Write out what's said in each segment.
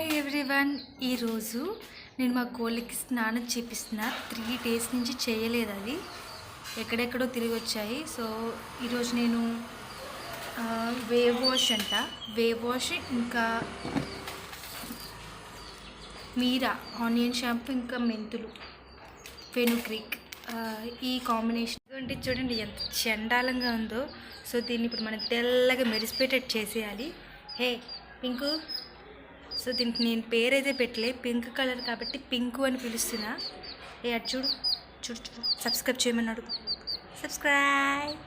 Hi everyone ఈరోజు నేను మా కోళ్ళకి స్నానం చేపిస్తున్నా. త్రీ డేస్ నుంచి చేయలేదు అది. ఎక్కడెక్కడో తిరిగి వచ్చాయి. సో ఈరోజు నేను వేవ్ వాష్ అంట. వేవ్ వాష్ ఇంకా మీరా ఆనియన్ షాంపూ ఇంకా మెంతులు ఫెనుక్రీక్ ఈ కాంబినేషన్. అంటే చూడండి ఎంత చండాలంగా ఉందో. సో దీన్ని ఇప్పుడు మనం తెల్లగా మెరిసిపోయేటట్టు చేసేయాలి. హే పింకు. సో దీనికి నేను పేరైతే పెట్టలే పింక్ కలర్ కాబట్టి పింకు అని పిలుస్తున్నా. ఏ అటు చూడు చూడు చూడు సబ్స్క్రైబ్ చేయమన్నాడు సబ్స్క్రైబ్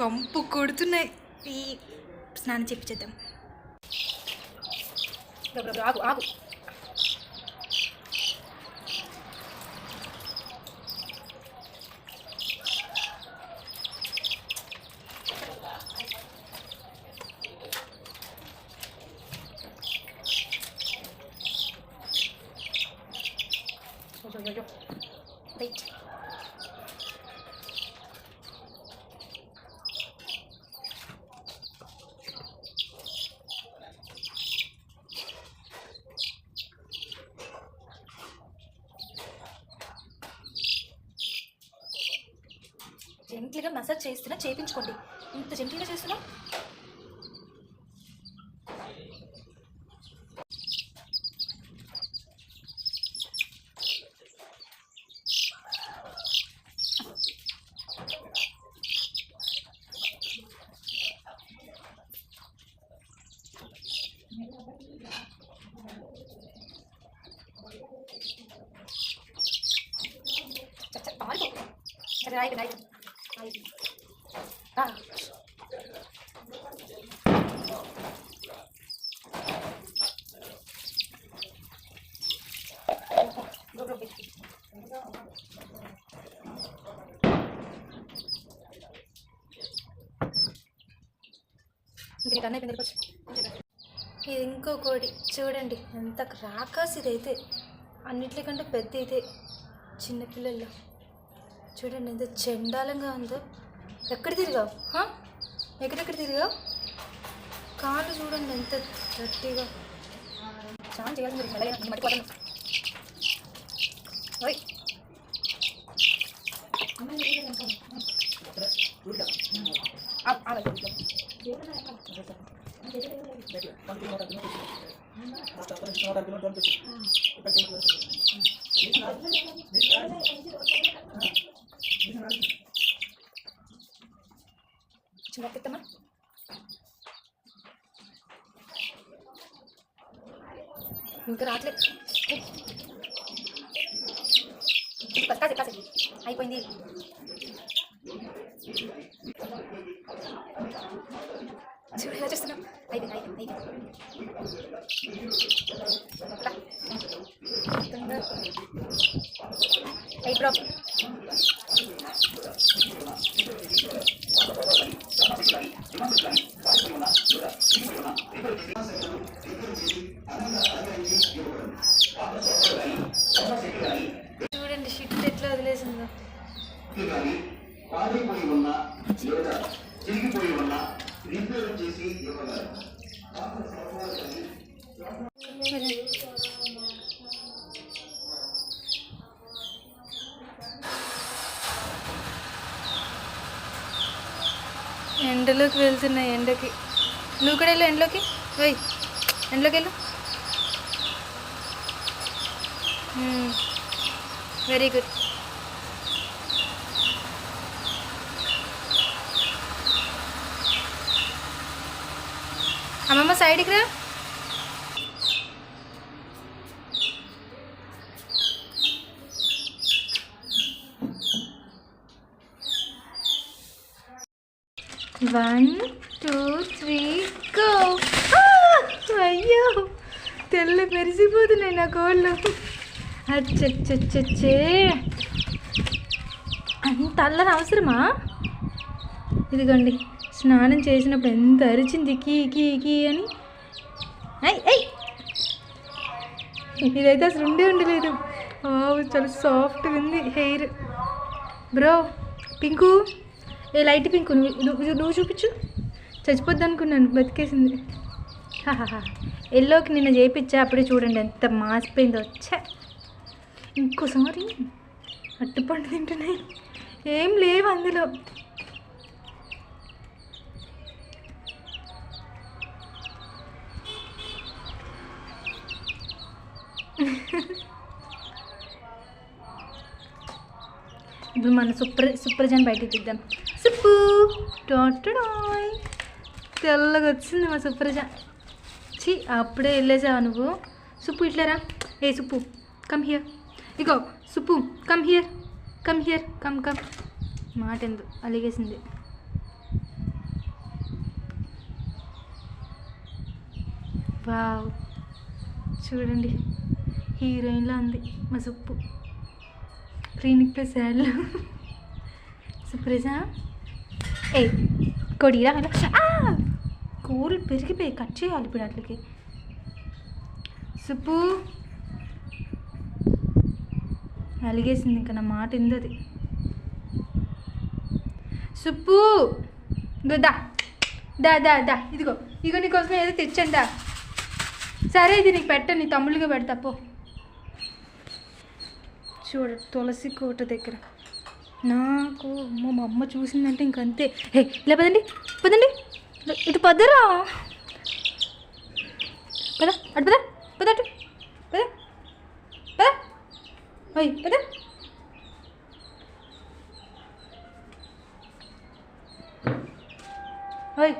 కంపు కొడుతున్నాయి. ఈ స్నానం చేపించేద్దాం ఆగు ఆగు. జెంట్లీగా మసాజ్ చేస్తున్నా చేయించుకోండి ఇంత జెంట్లీగా చేస్తున్నా. పారిపో సరే ఇంక అన్నయ్య దగ్గరికి వచ్చి ఇది ఇంకో కోడి. చూడండి ఎంత రాకాస్ ఇదైతే. అన్నిటికంటే పెద్ద ఇదే చిన్నపిల్లల్లో చూడండి ఎంత చండాలంగా ఉందో ఎక్కడ తిరిగావు హా? ఎక్కడెక్కడ తిరిగావు కాళ్ళు చూడండి ఎంత గట్టిగా చాలా చేయాలి మీరు మెల్లగా నేను మట్టి కొట్టను. ఓయ్ ఆ- కాసే కాసే అయిపోయింది చూడు ఎలా చేస్తున్నాం అయిపోయింది అయిపోయింది అయిపోయింది రా. తొందర. అయి కానీ పాడైపోయి ఉన్న లేదా చిరిగిపోయి ఉన్న రిపేర్ చేసి ఇవ్వగలరు. ఎండలోకి వెళ్తున్నాయి ఎండకి. నువ్వు కూడా వెళ్ళు ఎండలోకి. పోయి ఎండలోకి వెళ్ళు. వెరీ గుడ్ అమ్మమ్మ సైడ్కి రా. వన్ టూ త్రీ గో అయ్యో తెల్ల పెరిసిపోతున్నాయి నా కోళ్ళు. అచ్చచ్చచ్చచ్చే. అంత అల్లరి అవసరమా? ఇదిగోండి. స్నానం చేసినప్పుడు ఎంత అరిచింది కీ కీ కీ అని. అయ్ అయ్ ఇదైతే అసలు ఉండే ఉండలేదు. చాలా సాఫ్ట్గా ఉంది హెయిర్. Bro pink. ఏ లైట్ పింకు నువ్వు నువ్వు చూపించు. చచ్చిపోద్ది అనుకున్నాను బతికేసింది ఎల్లోకి నిన్న చేయించా అప్పుడే చూడండి ఎంత మాసిపోయిందో. వచ్చా ఇంకోసారి అట్టుపండు తింటున్నాయి. ఏం లేవు అందులో. ఇప్పుడు మన సుప్ర సుప్రజన్ బయటికి తీద్దాం సుప్పు! టాటడాయ్ తెల్లగా వచ్చింది మా సుప్రజ. ఛీ అప్పుడే వెళ్ళేసావా నువ్వు? సుప్పు ఇట్లారా? ఏ Suppu come here. Ego Suppu come here. Come here come come. మాట ఎందు అలిగేసింది. వావ్. చూడండి. హీరోయిన్లా ఉంది. మా సుప్పు. ప్రీనిక్ ప్లస్ యాడ్లో సుప్రజ. ఏ కొడిరా. కూరలు పెరిగిపోయి కట్ చేయాలి ఇప్పుడు అట్లకి. సుప్పు. అలిగేసింది ఇంకా నా మాట ఇందది. సుప్పు. దా. దా దా దా. ఇదిగో. ఇదిగో నీకోసం ఏదో తెచ్చండా సరే ఇది నీకు పెట్ట నీ తమ్ముళ్ళుగా పెడతా. పో. చూడ తులసి కోట దగ్గర. నాకు అమ్మో, మా అమ్మ చూసిందంటే ఇంకంతే. హే ఇలా పదండి పదండి. ఇటు పదరా. పద అటు పద పద అటు పద పద. ఓయ్ పద. ఓయ్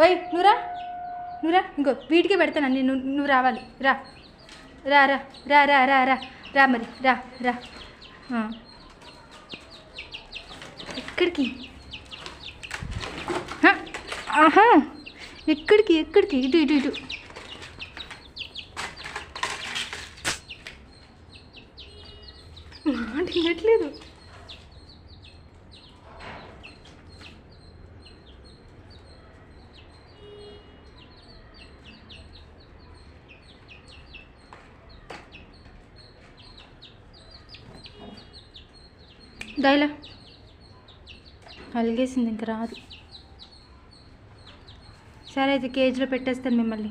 ఓయ్ నువ్వురా నువ్వురా ఇంకో వీటికే పెడతానండి. నువ్వు నువ్వు రావాలి. రా. రా రా రా రా రా. రా మరి రా రా. ఎక్కడికి? ఆహా. ఎక్కడికి ఎక్కడికి? ఇటు ఇటు ఇటు. మాట వినట్లేదు. దయలా అలిగేసింది ఇంక రాదు. సరే అయితే కేజీలో పెట్టేస్తాను మిమ్మల్ని.